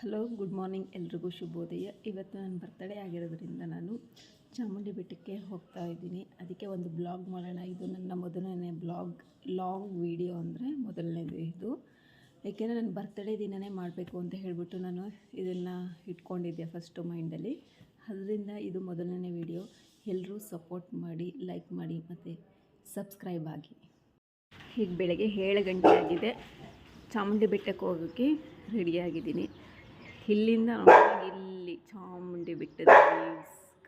Hello, good morning. ಎಲ್ರಿಗೂ ಶುಭೋದಯ. ಇವತ್ತು ನನ್ನ ಬರ್ತಡೇ ಆಗಿರೋದ್ರಿಂದ ನಾನು ಚಾಮುಂಡಿ ಬೆಟ್ಟಕ್ಕೆ ಹೋಗ್ತಾ ಇದ್ದೀನಿ. ಅದಕ್ಕೆ ಒಂದು ಬ್ಲಾಗ್ ಮಾಡೋಣ. ಇದು ನನ್ನ ಮೊದಲನೇ ಬ್ಲಾಗ್, ಲಾಂಗ್ ವಿಡಿಯೋ ಅಂದರೆ ಮೊದಲನೇದು ಇದು. ಏಕೆಂದರೆ ನನ್ನ ಬರ್ತಡೇ ದಿನವೇ ಮಾಡಬೇಕು ಅಂತ ಹೇಳಿಬಿಟ್ಟು ನಾನು ಇದನ್ನು ಇಟ್ಕೊಂಡಿದ್ದೆ ಫಸ್ಟು ಮೈಂಡಲ್ಲಿ ಅದರಿಂದ ಇದು ಮೊದಲನೇ ವಿಡಿಯೋ. ಎಲ್ಲರೂ ಸಪೋರ್ಟ್ ಮಾಡಿ ಲೈಕ್ ಮಾಡಿ, ಮತ್ತು ಸಬ್ಸ್ಕ್ರೈಬ್ ಆಗಿ. ಈಗ ಬೆಳಗ್ಗೆ ಏಳು ಗಂಟೆ ಆಗಿದೆ. ಚಾಮುಂಡಿ ಬೆಟ್ಟಕ್ಕೆ ಹೋಗೋಕ್ಕೆ ರೆಡಿಯಾಗಿದ್ದೀನಿ ನಮಗೆ ಇಲ್ಲಿ ಚಾಮುಂಡಿ ಬೆಟ್ಟದ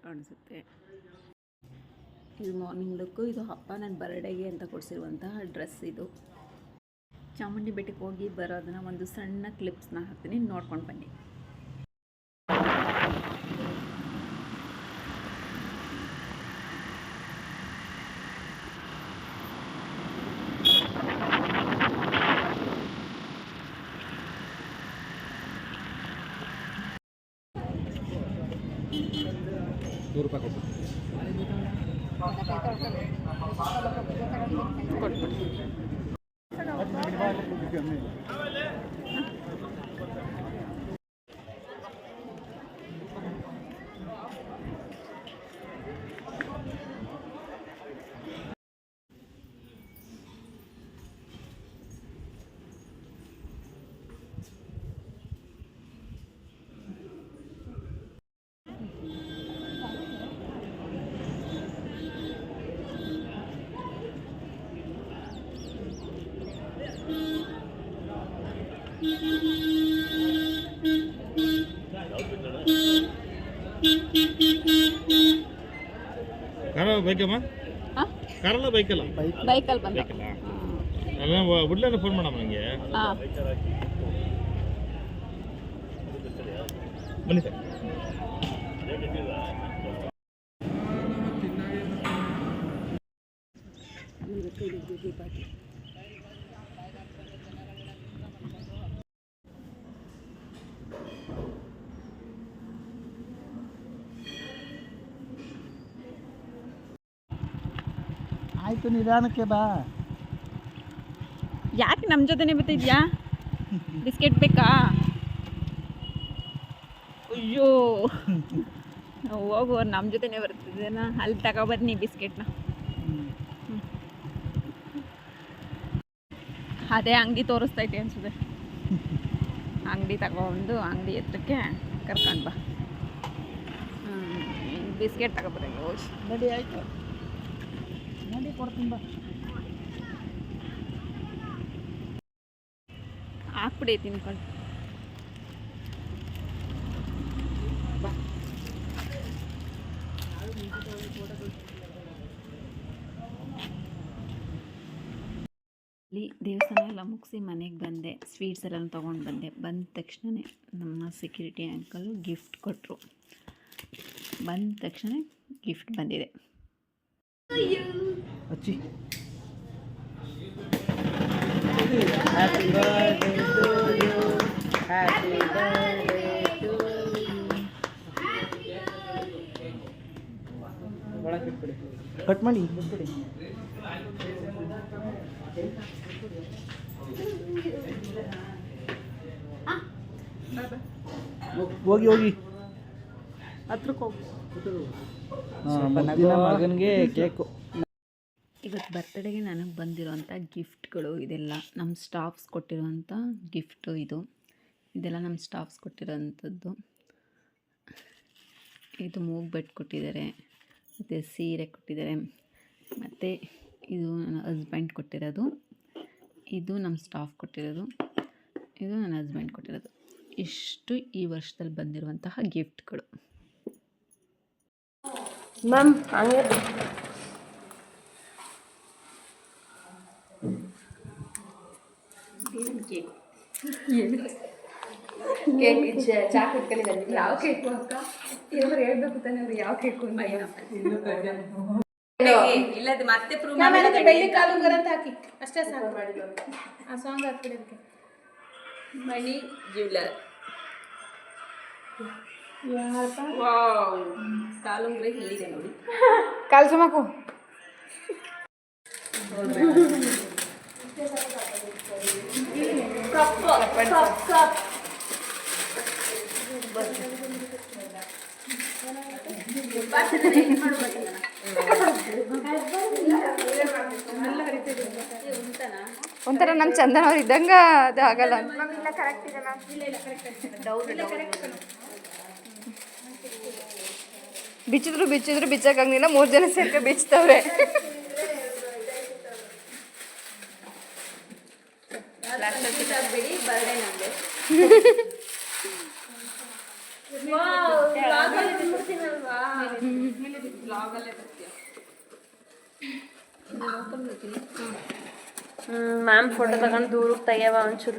ಕಾಣಿಸುತ್ತೆ. ಇದು ಮಾರ್ನಿಂಗ್ ಲುಕ್ಕು ಇದು ಅಪ್ಪ ನನ್ನ ಬರ್ಡೇಗೆ ಅಂತ ಕೊಡಿಸಿರುವಂತಹ ಡ್ರೆಸ್ ಇದು. ಚಾಮುಂಡಿ ಬೆಟ್ಟಕ್ಕೆ ಹೋಗಿ ಬರೋದನ್ನ ಒಂದು ಸಣ್ಣ ಕ್ಲಿಪ್ಸ್ನ ಹಾಕ್ತೀನಿ, ನೋಡ್ಕೊಂಡು ಬನ್ನಿ. ನೂರು ರೂಪಾಯಿ ಕೊಟ್ಟು ಕಾರ ಬೈಕಮ್ಮ? ಕಾರಲ್ಲ ಬೈಕಲ್ಲ? ಬೈಕಲ್ಲಿ ಬಂದ. ಬೈಕಲ್ಲ? ಅಲ್ಲ ಬಿಡ್ಲೇನ ಫೋನ್ ಮಾಡಮ್ಮ ನನಗೆ ಬನ್ನಿ ಸರ್. ಆಯ್ತು ನಿಧಾನಕ್ಕೆ ಬಾ. ಯಾಕೆ ನಮ್ಮ ಜೊತೆನೇ ಬರ್ತಿದ್ಯಾ ಬಿಸ್ಕೆಟ್ ಬೇಕಾ? ಅಯ್ಯೋ. ಹೋಗು ನಮ್ಮ ಜೊತೆನೇ ಬರ್ತಿದ್ದೇನಾ ಅಲ್ಲಿ ತಗೊಬನ್ನಿ ಬಿಸ್ಕೆಟ್ನ. ಅದೇ ಅಂಗಡಿ ತೋರಿಸ್ತಾ ಇದ್ದೆ ಅನ್ಸುತ್ತೆ. ಅಂಗಡಿ ತಗೊಂಡು ಅಂಗಡಿ ಎತ್ತಕ್ಕೆ ಕರ್ಕೊಂಡು ಬಾ. ಹ್ಞೂ ಬಿಸ್ಕೆಟ್ ತಗೊಬರ್ರಿ ಹೋಗಿ ಬಡಿ ಆಯ್ತು. ನಡಿ ಕೊಡ್ತೀನಿ ಬಾ. ಹಾಕ್ಬಿಡಿ ತಿನ್ಕೊಂಡು. ಇಲ್ಲಿ ದೇವಸ್ಥಾನ ಎಲ್ಲ ಮುಗಿಸಿ ಮನೆಗೆ ಬಂದೆ. ಸ್ವೀಟ್ಸ್ ಎಲ್ಲ ತೊಗೊಂಡು ಬಂದೆ. ಬಂದ ತಕ್ಷಣವೇ ನಮ್ಮ ಸೆಕ್ಯೂರಿಟಿ ಅಂಕಲು ಗಿಫ್ಟ್ ಕೊಟ್ಟರು ಬಂದ ತಕ್ಷಣ ಗಿಫ್ಟ್ ಬಂದಿದೆ. ಹಚ್ಚಿ happy birthday to you happy birthday to cut ಮಾಡಿ ಬಿಟ್ಬಿಡಿ ಹೋಗಿ ಹೋಗಿ ಹತ್ರಕ್ಕೆ ಹೋಗಿ ಮುಗ್ದಿನ ಮಗನಿಗೆ ಕೇಕು. ಇವತ್ತು ಬರ್ತಡೇಗೆ ನನಗೆ ಬಂದಿರೋಂಥ ಗಿಫ್ಟ್ಗಳು ಇದೆಲ್ಲ. ನಮ್ಮ ಸ್ಟಾಫ್ಸ್ ಕೊಟ್ಟಿರುವಂಥ ಗಿಫ್ಟು ಇದು. ಇದೆಲ್ಲ ನಮ್ಮ ಸ್ಟಾಫ್ಸ್ ಕೊಟ್ಟಿರೋವಂಥದ್ದು ಇದು ಮೂಗ್ ಬೆಟ್ ಕೊಟ್ಟಿದ್ದಾರೆ ಮತ್ತು ಸೀರೆ ಕೊಟ್ಟಿದ್ದಾರೆ ಮತ್ತು ಇದು ನನ್ನ ಹಸ್ಬೆಂಡ್ ಕೊಟ್ಟಿರೋದು. ಇದು ನಮ್ಮ ಸ್ಟಾಫ್ ಕೊಟ್ಟಿರೋದು. ಇದು ನನ್ನ ಹಸ್ಬೆಂಡ್ ಕೊಟ್ಟಿರೋದು. ಇಷ್ಟು ಈ ವರ್ಷದಲ್ಲಿ ಬಂದಿರುವಂತಹ ಗಿಫ್ಟ್ಗಳು ಮ್ಯಾಮ್ ಹಂಗೆ ಕೇಕ್ ಚಾ ಕುಟ್ಕೊಂಡಿದ್ದಾರೆ ಯಾವ ಕೇಕು ಅಕ್ಕ? ಏನಾದ್ರು ಹೇಳ್ಬೇಕು ತಾನೆ ಅವ್ರು ಯಾವ ಕೇಕು ಇಲ್ಲದ ಮತ್ತೆ ಆಮೇಲೆ ಬೆಳ್ಳಿ ಕಾಲುಂಗರ ಅಂತ ಹಾಕಿ. ಅಷ್ಟೇ ಸಾಂಗ್ ಸಾಕು ಆ ಸಾಂಗ್ ಹಾಕ್ಬಿಡಿ ಅದಕ್ಕೆ. ಮಣಿ ಜ್ಯುವೆಲರ್ ಕಾಲುಂಗ್ರೆ ಹೇಳಿದೆ ನೋಡಿ ಕಾಲು ಸುಮಾಕು ಒಂಥರ ನಮ್ಮ ಚಂದನ ಅವ್ರು ಇದ್ದಂಗ ಅದು ಆಗಲ್ಲ ಬಿಚ್ಚಿದ್ರು ಬಿಚ್ಚಿದ್ರು ಬಿಚ್ಚಕ್ಕಾಗಿಲ್ಲ ಮೂರ್ ಜನ ಸೇರ್ಕ ಬಿಚ್ಚವ್ರೆ ಮ್ಯಾಮ್ ಫೋಟೋ ತಗೊಂಡು ದೂರಕ್ಕೆ ತೆಗಿಯವ ಒಂಚೂರು.